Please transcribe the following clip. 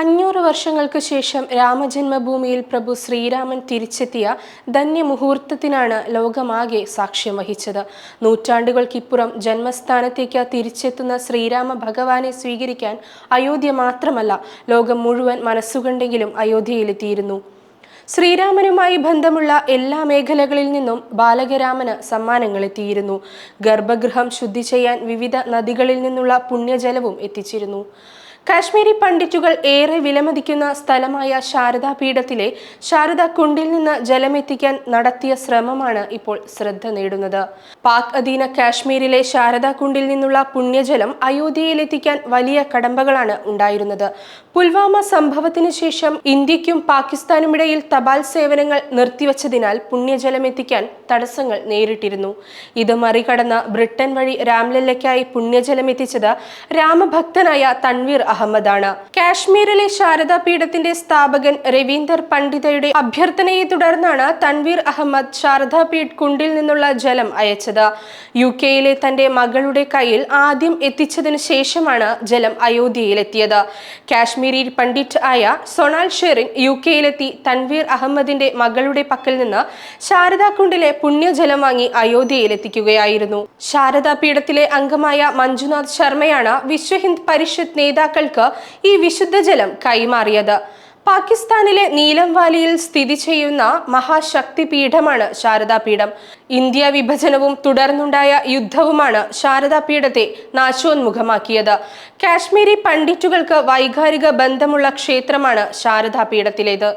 അഞ്ഞൂറ് വർഷങ്ങൾക്ക് ശേഷം രാമജന്മഭൂമിയിൽ പ്രഭു ശ്രീരാമൻ തിരിച്ചെത്തിയ ധന്യമുഹൂർത്തത്തിനാണ് ലോകമാകെ സാക്ഷ്യം വഹിച്ചത്. നൂറ്റാണ്ടുകൾക്കിപ്പുറം ജന്മസ്ഥാനത്തേക്ക് തിരിച്ചെത്തുന്ന ശ്രീരാമ ഭഗവാനെ സ്വീകരിക്കാൻ അയോധ്യ മാത്രമല്ല ലോകം മുഴുവൻ മനസ്സുകൊണ്ടെങ്കിലും അയോധ്യയിലെത്തിയിരുന്നു. ശ്രീരാമനുമായി ബന്ധമുള്ള എല്ലാ മേഖലകളിൽ നിന്നും ബാലകരാമന് സമ്മാനങ്ങൾ എത്തിയിരുന്നു ഗർഭഗൃഹം ശുദ്ധി ചെയ്യാൻ വിവിധ നദികളിൽ നിന്നുള്ള പുണ്യജലവും എത്തിച്ചിരുന്നു. കാശ്മീരി പണ്ഡിറ്റുകൾ ഏറെ വിലമതിക്കുന്ന സ്ഥലമായ ശാരദാ പീഠത്തിലെ ശാരദ കുണ്ടിൽ നിന്ന് ജലമെത്തിക്കാൻ നടത്തിയ ശ്രമമാണ് ഇപ്പോൾ ശ്രദ്ധ നേടുന്നത്. പാക് അധീന കാശ്മീരിലെ ശാരദാ കുണ്ടിൽ നിന്നുള്ള പുണ്യജലം അയോധ്യയിലെത്തിക്കാൻ വലിയ കടമ്പകളാണ് ഉണ്ടായിരുന്നത്. പുൽവാമ സംഭവത്തിന് ശേഷം ഇന്ത്യക്കും പാകിസ്ഥാനും ഇടയിൽ തപാൽ സേവനങ്ങൾ നിർത്തിവച്ചതിനാൽ പുണ്യജലം എത്തിക്കാൻ തടസ്സങ്ങൾ നേരിട്ടിരുന്നു. ഇത് മറികടന്ന് ബ്രിട്ടൻ വഴി രാംലല്ലയ്ക്കായി പുണ്യജലം എത്തിച്ചത് രാമഭക്തനായ തൻവീർ അഹമ്മദാണ് കാശ്മീരിലെ ശാരദാ പീഠത്തിന്റെ സ്ഥാപകൻ രവീന്ദർ പണ്ഡിതയുടെ അഭ്യർത്ഥനയെ തുടർന്നാണ് തൻവീർ അഹമ്മദ് ശാരദാ പീഠ് കുണ്ടിൽ നിന്നുള്ള ജലം അയച്ചത്. യു കെയിലെ തന്റെ മകളുടെ കയ്യിൽ ആദ്യം എത്തിച്ചതിനു ശേഷമാണ് ജലം അയോധ്യയിലെത്തിയത്. കാശ്മീരി പണ്ഡിറ്റ് ആയ സൊണാൽ ഷെറിൻ യു കെയിലെത്തി തൻവീർ അഹമ്മദിന്റെ മകളുടെ പക്കൽ നിന്ന് ശാരദാ കുണ്ടിലെ പുണ്യജലം വാങ്ങി അയോധ്യയിലെത്തിക്കുകയായിരുന്നു. ശാരദാ പീഠത്തിലെ അംഗമായ മഞ്ജുനാഥ് ശർമ്മയാണ് വിശ്വഹിന്ദ് പരിഷത്ത് പരിഷത്ത് നേതാക്കൾക്ക് ഈ വിശുദ്ധജലം കൈമാറിയത്. പാകിസ്ഥാനിലെ നീലം വാലിയിൽ സ്ഥിതി ചെയ്യുന്ന മഹാശക്തി പീഠമാണ് ശാരദാ പീഠം. ഇന്ത്യ വിഭജനവും തുടർന്നുണ്ടായ യുദ്ധവുമാണ് ശാരദാ പീഠത്തെ നാശോന്മുഖമാക്കിയത്. കാശ്മീരി പണ്ഡിറ്റുകൾക്ക് വൈകാരിക ബന്ധമുള്ള ക്ഷേത്രമാണ് ശാരദാ പീഠത്തിലേത്.